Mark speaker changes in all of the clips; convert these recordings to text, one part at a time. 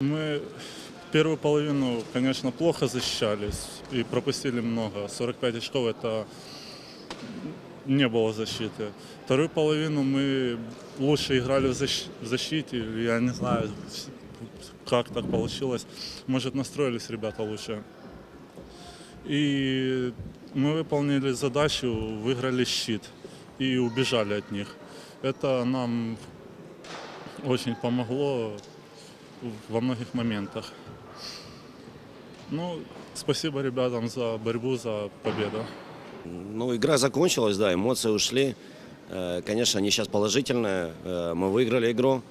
Speaker 1: Мы первую половину, конечно, плохо защищались и пропустили много. 45 очков это не было защиты. Вторую половину мы лучше играли в защ- в защите. или Я не знаю, как так получилось. Может, настроились ребята лучше. И мы выполнили задачу, выиграли щит и убежали от них. Это нам очень помогло Во многих моментах. Ну, спасибо ребятам за борьбу, за победу.
Speaker 2: Ну, игра закончилась, да, эмоции ушли. Э, Конечно, они сейчас положительные. Э, Мы выиграли игру.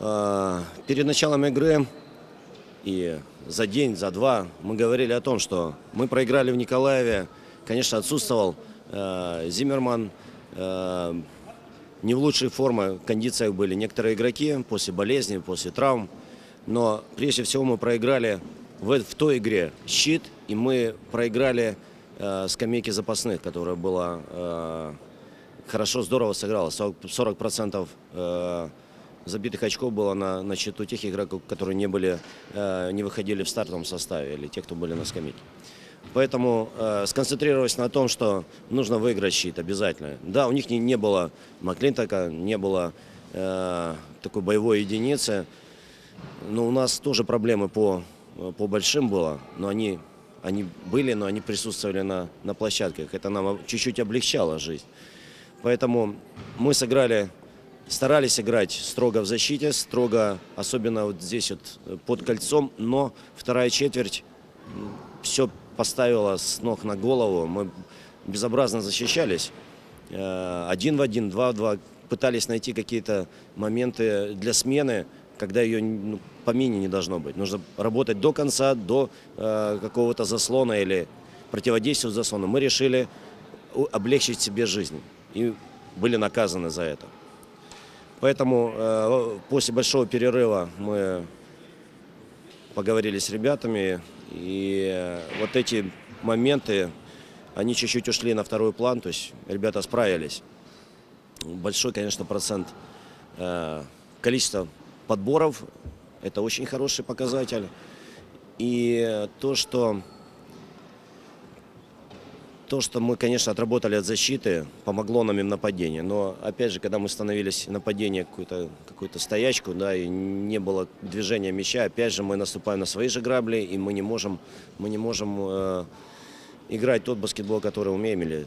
Speaker 2: Э, Перед началом игры и за день, за два мы говорили о том, что мы проиграли в Николаеве. Конечно, отсутствовал Зиммерман. Не в лучшей форме, кондициях были некоторые игроки после болезни, после травм. Но прежде всего мы проиграли в, в той игре щит, и мы проиграли э, скамейки запасных, которая была э, хорошо, здорово сыграла. 40%, 40% э, забитых очков было на, на счету тех игроков, которые не, были, э, не выходили в стартовом составе, или тех, кто были на скамейке. Поэтому э, сконцентрировались на том, что нужно выиграть щит обязательно. Да, у них не, не было Маклинтока, не было э, такой боевой единицы. Но у нас тоже проблемы по, по большим было, но они, они были, но они присутствовали на, на площадках. Это нам чуть-чуть облегчало жизнь. Поэтому мы сыграли, старались играть строго в защите, строго, особенно вот здесь вот э, под кольцом, но вторая четверть все поставила с ног на голову. Мы безобразно защищались. Э, Один в один, два в два. Пытались найти какие-то моменты для смены, когда ее ну, по мини не должно быть. Нужно работать до конца, до э, какого-то заслона или противодействия заслону. Мы решили облегчить себе жизнь и были наказаны за это. Поэтому э, после большого перерыва мы поговорили с ребятами, и э, вот эти моменты, они чуть-чуть ушли на второй план, то есть ребята справились. Большой, конечно, процент э, количества подборов, это очень хороший показатель. И то, что то, что мы, конечно, отработали от защиты, помогло нам и в нападении. Но, опять же, когда мы становились нападение какую-то какую стоячку, да, и не было движения мяча, опять же, мы наступаем на свои же грабли, и мы не можем, мы не можем э, играть тот баскетбол, который умеем, или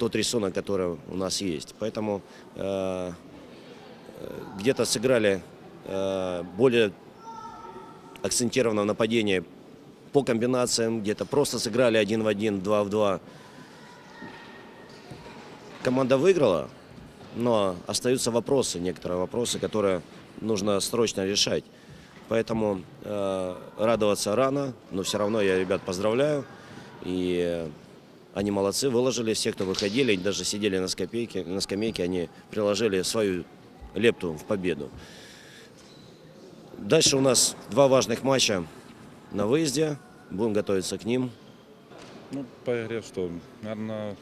Speaker 2: тот рисунок, который у нас есть. Поэтому э, э, где-то сыграли э, более акцентированно в нападении по комбинациям, где-то просто сыграли один в один, два в два. Команда выиграла, но остаются вопросы, некоторые вопросы, которые нужно срочно решать. Поэтому э, радоваться рано, но все равно я ребят поздравляю. И они молодцы, выложили все, кто выходили, даже сидели на скамейке, на скамейке, они приложили свою лепту в победу. Дальше у нас два важных матча на выезде. Будем готовиться к ним.
Speaker 3: Ну, по игре что, наверное,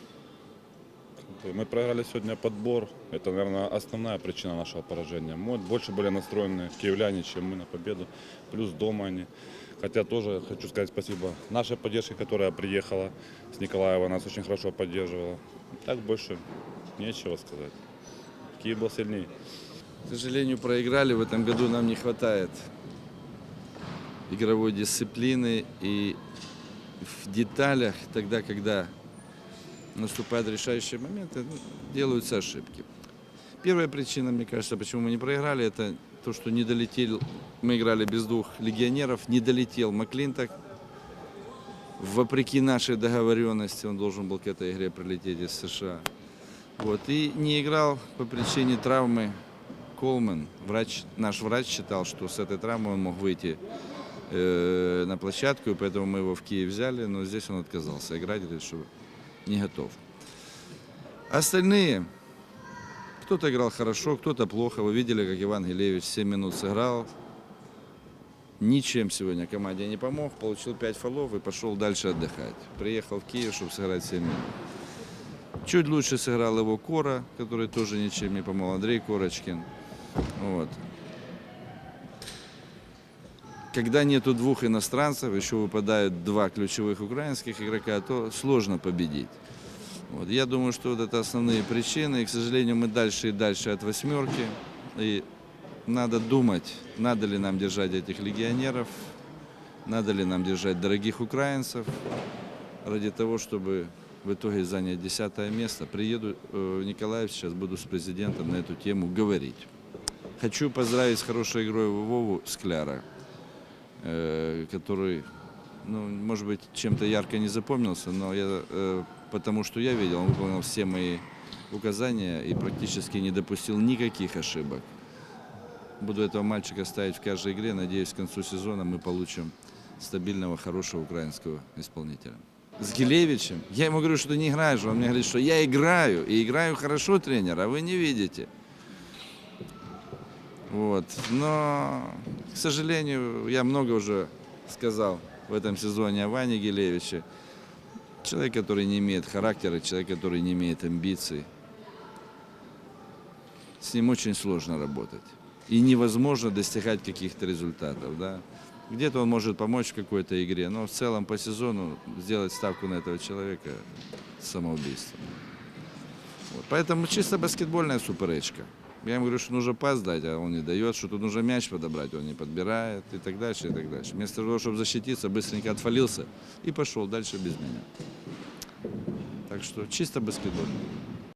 Speaker 3: мы проиграли сегодня подбор. Это, наверное, основная причина нашего поражения. Мы больше были настроены киевляне, чем мы на победу. Плюс дома они. Хотя тоже хочу сказать спасибо нашей поддержке, которая приехала с Николаева, нас очень хорошо поддерживала. Так больше нечего сказать. Киев был сильнее.
Speaker 4: К сожалению, проиграли. В этом году нам не хватает игровой дисциплины и в деталях, тогда, когда наступают решающие моменты, ну, делаются ошибки. Первая причина, мне кажется, почему мы не проиграли, это то, что не долетел, мы играли без двух легионеров, не долетел Маклинток. Вопреки нашей договоренности, он должен был к этой игре прилететь из США. Вот, и не играл по причине травмы Колман. Врач, наш врач считал, что с этой травмой он мог выйти э, на площадку, и поэтому мы его в Киев взяли, но здесь он отказался играть, говорит, не готов. Остальные, кто-то играл хорошо, кто-то плохо. Вы видели, как Иван Гилевич 7 минут сыграл. Ничем сегодня команде не помог, получил 5 фолов и пошел дальше отдыхать. Приехал в Киев, чтобы сыграть 7 минут. Чуть лучше сыграл его Кора, который тоже ничем не помог, Андрей Корочкин. Вот. Когда нету двух иностранцев, еще выпадают два ключевых украинских игрока, то сложно победить. Вот. Я думаю, что вот это основные причины. И, к сожалению, мы дальше и дальше от восьмерки. И надо думать, надо ли нам держать этих легионеров, надо ли нам держать дорогих украинцев, ради того, чтобы в итоге занять десятое место. Приеду э, в Николаев, сейчас буду с президентом на эту тему говорить. Хочу поздравить с хорошей игрой Вову Скляра, э, который, ну, может быть, чем-то ярко не запомнился, но я, э, потому что я видел, он выполнил все мои указания и практически не допустил никаких ошибок. Буду этого мальчика ставить в каждой игре. Надеюсь, к концу сезона мы получим стабильного, хорошего украинского исполнителя. С Гилевичем. Я ему говорю, что ты не играешь. Он мне говорит, что я играю. И играю хорошо, тренер, а вы не видите. Вот. Но, к сожалению, я много уже сказал в этом сезоне о Ване Гилевиче. Человек, который не имеет характера, человек, который не имеет амбиций. С ним очень сложно работать. И невозможно достигать каких-то результатов. Да? Где-то он может помочь в какой-то игре, но в целом по сезону сделать ставку на этого человека – самоубийство. Вот. Поэтому чисто баскетбольная суперечка. Я ему говорю, что нужно пас дать, а он не дает, что тут нужно мяч подобрать, он не подбирает и так дальше, и так дальше. Вместо того, чтобы защититься, быстренько отвалился и пошел дальше без меня. Так что чисто баскетбольно.